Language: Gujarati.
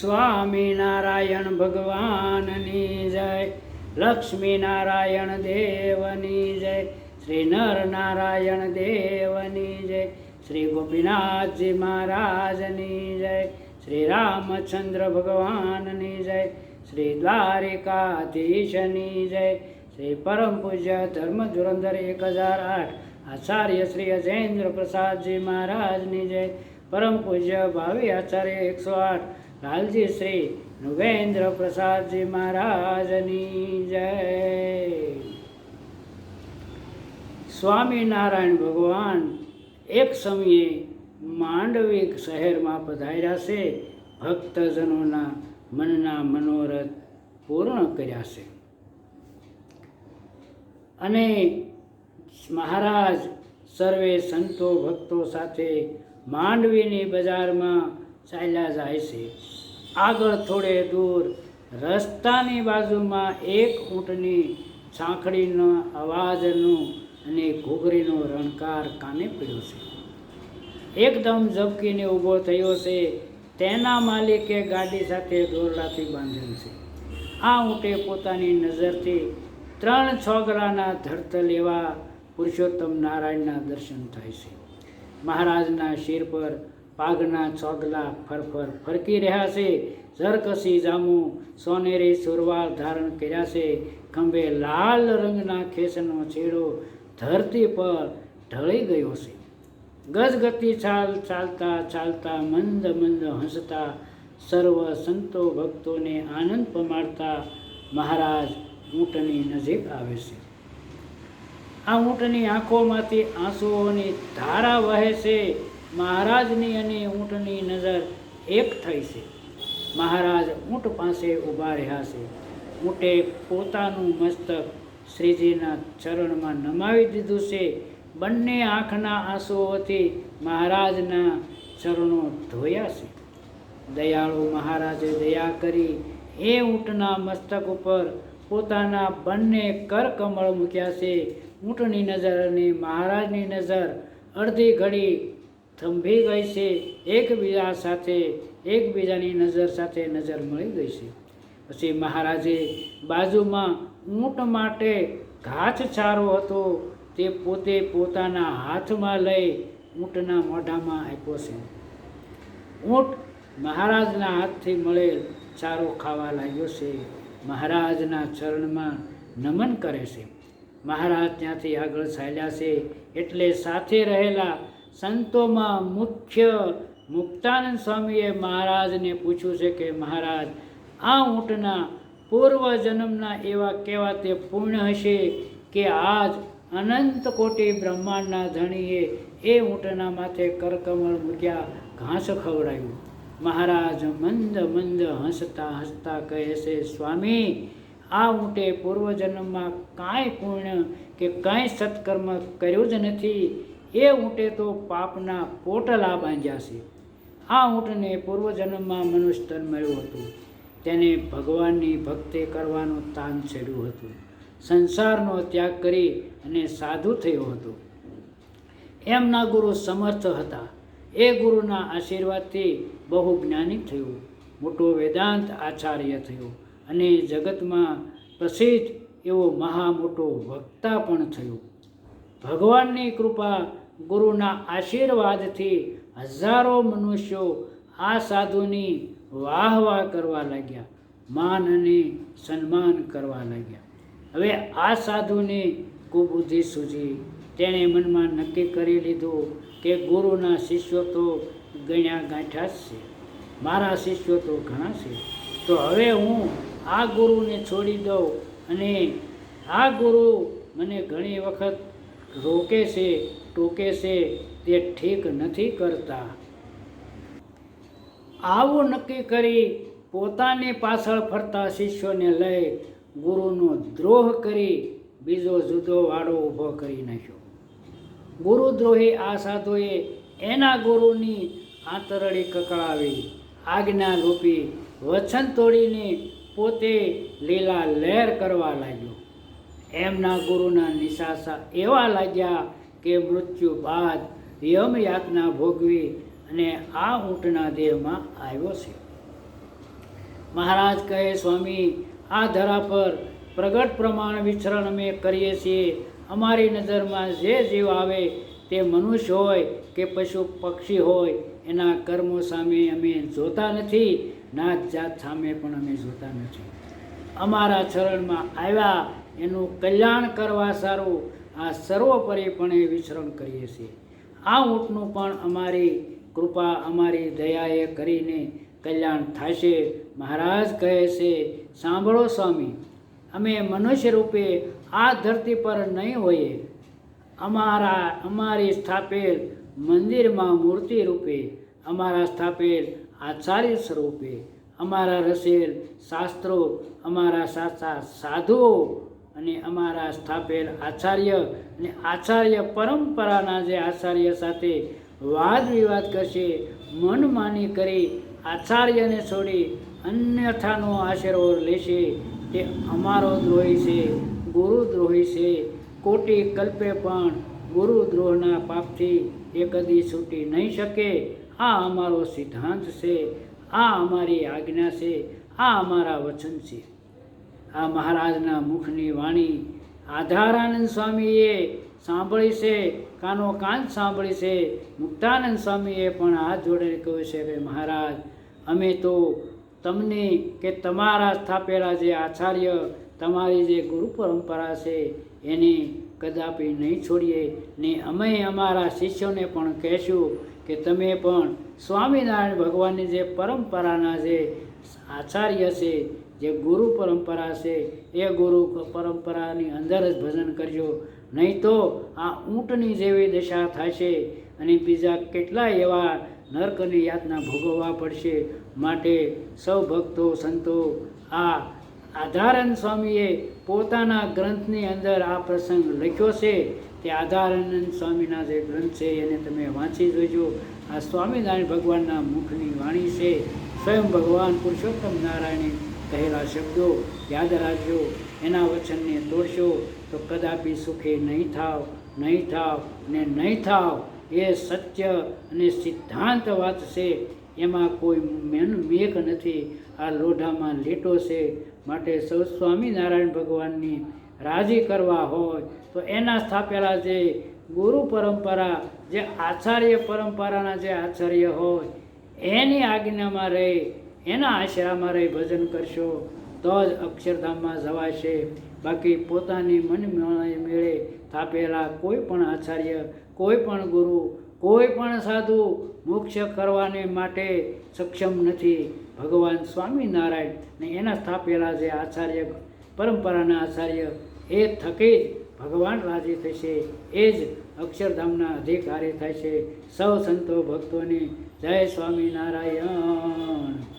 સ્વામિનારાયણ ભગવાનની જય લક્ષ્મી નારાયણ દેવની જય શ્રી નર નારાયણ દેવની જય, શ્રી ગોપીનાથજી મહારાજની જય, શ્રી રામચંદ્ર ભગવાનની જય, શ્રી દ્વારિકાધીશની જય, શ્રી પરમ પૂજ્ય ધર્મ ધુરંધર એક હજાર આઠ, આચાર્ય શ્રી અજેન્દ્ર પ્રસાદજી મહારાજની જય, પરમ પૂજ્ય ભાવિ આચાર્ય એકસો આઠ લાલજી શ્રી નૃગેન્દ્ર પ્રસાદજી મહારાજની જય. સ્વામિનારાયણ ભગવાન એક સમયે માંડવી શહેરમાં પધાર્યા છે. ભક્તજનોના મનના મનોરથ પૂર્ણ કર્યા છે. અને મહારાજ સર્વે સંતો ભક્તો સાથે માંડવીની બજારમાં ચાલ્યા જાય છે. આગળ થોડે દૂર રસ્તાની બાજુમાં એક ઊંટની સાંકળીનો અવાજનું અને ઘૂઘરીનો રણકાર કાને પડ્યો છે. એકદમ ઝબકીને ઊભો થયો છે. તેના માલિકે ગાડી સાથે દોરડાથી બાંધેલ છે. આ ઊંટે પોતાની નજરથી ત્રણ છોકરાના ધરતલ એવા પુરુષોત્તમ નારાયણના દર્શન થાય છે. મહારાજના શિર પર પાઘના ચોગલા ફરફર ફરકી રહ્યા છે. ઝરકસી જામુ સોનેરી સુરવાળ ધારણ કર્યા છે. ખંભે લાલ રંગના ખેસનો છેડો ધરતી પર ઢળી ગયો છે. ગજગતિ ચાલ ચાલતા ચાલતા મંદ મંદ હસતા સર્વ સંતો ભક્તોને આનંદ પમાડતા મહારાજ ઊંટની નજીક આવે છે. આ ઊંટની આંખોમાંથી આંસુઓની ધારા વહે છે. મહારાજની અને ઊંટની નજર એક થઈ છે. મહારાજ ઊંટ પાસે ઊભા રહ્યા છે. ઊંટે પોતાનું મસ્તક શ્રીજીના ચરણમાં નમાવી દીધું છે. બંને આંખના આંસુઓથી મહારાજના ચરણો ધોયા છે. દયાળુ મહારાજે દયા કરી એ ઊંટના મસ્તક ઉપર પોતાના બંને કરકમળ મૂક્યા છે. ઊંટની નજર અને મહારાજની નજર અડધી ઘડી થંભી ગઈ છે. એકબીજા સાથે, એકબીજાની નજર સાથે નજર મળી ગઈ છે. પછી મહારાજે બાજુમાં ઊંટ માટે ઘાસચારો હતો. તે પોતે પોતાના હાથમાં લઈ ઊંટના મોઢામાં આપ્યો છે. ઊંટ મહારાજના હાથથી મળેલ ચારો ખાવા લાગ્યો છે. મહારાજના ચરણમાં નમન કરે છે. મહારાજ ત્યાંથી આગળ ચાલ્યા છે. એટલે સાથે રહેલા સંતોમાં મુખ્ય મુક્તાનંદ સ્વામીએ મહારાજને પૂછ્યું છે કે મહારાજ, આ ઊંટના પૂર્વ જન્મના એવા કેવા તે પૂર્ણ હશે કે આજ અનંત કોટી બ્રહ્માંડના ધણીએ એ ઊંટના માથે કરકમળ મૂક્યા, ઘાસ ખવડાવ્યું? મહારાજ મંદ મંદ હસતા હસતા કહે છે સ્વામી, આ ઊંટે પૂર્વજન્મમાં કાંઈ પૂર્ણ કે કાંઈ સત્કર્મ કર્યું જ નથી. એ ઊંટે તો પાપના પોટલા બાંધ્યા છે. આ ઊંટને પૂર્વજન્મમાં મનુષ્ય તન મળ્યું હતું. તેને ભગવાનની ભક્તિ કરવાનું તાન ચડ્યું હતું. સંસારનો ત્યાગ કરી અને સાધુ થયો હતો. એમના ગુરુ સમર્થ હતા. એ ગુરુના આશીર્વાદથી બહુ જ્ઞાની થયું. મોટો વેદાંત આચાર્ય થયો અને જગતમાં પ્રસિદ્ધ એવો મહા મોટો વક્તા પણ થયો. ભગવાનની કૃપા ગુરુના આશીર્વાદથી હજારો મનુષ્યો આ સાધુની વાહ વાહ કરવા લાગ્યા માન અને સન્માન કરવા લાગ્યા. હવે આ સાધુને કુબુદ્ધિ સૂજી તેણે મનમાં નક્કી કરી લીધું કે ગુરુના શિષ્યો તો ગણ્યા ગાંઠ્યા જ છે, મારા શિષ્યો તો ઘણા છે. તો હવે હું આ ગુરુને છોડી દઉં અને આ ગુરુ મને ઘણી વખત રોકે છે, ટોકે છે, તે ઠીક નથી કરતા. આવું નક્કી કરી પોતાની પાછળ ફરતા શિષ્યોને લઈ ગુરુનો દ્રોહ કરી બીજો જુદો વાડો ઊભો કરી નાખ્યો. ગુરુદ્રોહી આ સાધુએ એના ગુરુની આંતરડી કકળાવી આજ્ઞા રૂપી વચન તોડીને પોતે લીલા લહેર કરવા લાગ્યો. એમના ગુરુના નિશાસા એવા લાગ્યા કે મૃત્યુ બાદ યમયાતના ભોગવી અને આ ઊંટના દેહમાં આવ્યો છે. મહારાજ કહે, સ્વામી, આ ધરા પર પ્રગટ પ્રમાણ વિચરણ અમે કરીએ છીએ. અમારી નજરમાં જે જીવ આવે તે મનુષ્ય હોય કે પશુ પક્ષી હોય, એના કર્મો સામે અમે જોતા નથી, નાત જાત સામે પણ અમે જોતા નથી. અમારા ચરણમાં આવ્યા એનું કલ્યાણ કરવા સારું આ સર્વોપરીપણે વિચરણ કરીએ છીએ. આ ઊંટનું પણ અમારી કૃપા, અમારી દયાએ કરીને કલ્યાણ થશે. મહારાજ કહે છે, સાંભળો સ્વામી, અમે મનુષ્ય રૂપે આ ધરતી પર નહીં હોઈએ. અમારા, અમારી સ્થાપેલ મંદિરમાં મૂર્તિ રૂપે, અમારા સ્થાપેલ આચાર્ય સ્વરૂપે, અમારા રસેલ શાસ્ત્રો, અમારા સાચા સાધુઓ અને અમારા સ્થાપેલ આચાર્ય અને આચાર્ય પરંપરાના જે આચાર્ય સાથે વાદ વિવાદ કરશે મનમાની કરી આચાર્યને છોડી અન્યથાનો આશીર્વાદ લેશે. તે અમારો દ્રોહી છે ગુરુદ્રોહી છે. કોટી કલ્પે પણ ગુરુદ્રોહના પાપથી એ કદી છૂટી નહીં શકે. આ અમારો સિદ્ધાંત છે, આ અમારી આજ્ઞા છે, આ અમારા વચન છે. આ મહારાજના મુખની વાણી આધારાનંદ સ્વામીએ સાંભળી છે, કાનો કાન સાંભળી છે, મુક્તાનંદ સ્વામીએ પણ હાથ જોડીને કહ્યું છે કે મહારાજ, અમે તો તમને કે તમારા સ્થાપેલા જે આચાર્ય, તમારી જે ગુરુ પરંપરા છે, એને કદાપી નહીં છોડીએ ને અમે અમારા શિષ્યોને પણ કહેશું કે તમે પણ સ્વામિનારાયણ ભગવાનની જે પરંપરાના જે આચાર્ય છે જે ગુરુ પરંપરા છે, એ ગુરુ પરંપરાની અંદર જ ભજન કરજો. નહીં તો આ ઊંટની જેવી દશા થશે અને બીજા કેટલાય એવા નર્કની યાતના ભોગવવા પડશે. માટે સૌ ભક્તો, સંતો, આ આધારન સ્વામીએ પોતાના ગ્રંથની અંદર આ પ્રસંગ લખ્યો છે. તે આધારાનંદ સ્વામીના જે ગ્રંથ છે, એને તમે વાંચી જોજો. આ સ્વામિનારાયણ ભગવાનના મુખની વાણી છે. સ્વયં ભગવાન પુરુષોત્તમ નારાયણે કહેલા શબ્દો યાદ રાખજો, એના વચનને તોડશો તો કદાપી સુખી નહીં થાવ નહીં થાવ ને નહીં થાવ. એ સત્ય અને સિદ્ધાંત વાત છે. એમાં કોઈ મેન મેઘ નથી. આ લોઢામાં લીટો છે. માટે સૌ સ્વામિનારાયણ ભગવાનની રાજી કરવા હોય તો એના સ્થાપેલા જે ગુરુ પરંપરા, જે આચાર્ય પરંપરાના જે આચાર્ય હોય, એની આજ્ઞામાં રહી. એના આશરામાં અમારે ભજન કરશો, તો જ અક્ષરધામમાં જવાશે. બાકી પોતાની મન મેળે થાપેલા કોઈ પણ આચાર્ય, કોઈ પણ ગુરુ, કોઈ પણ સાધુ મોક્ષ કરવાને માટે સક્ષમ નથી. ભગવાન સ્વામિનારાયણ ને એના સ્થાપેલા જે આચાર્ય, પરંપરાના આચાર્ય, એ થકી જ ભગવાન રાજી થશે. એ જ અક્ષરધામના અધિકારી થશે. સૌ સંતો ભક્તોને જય સ્વામિનારાયણ.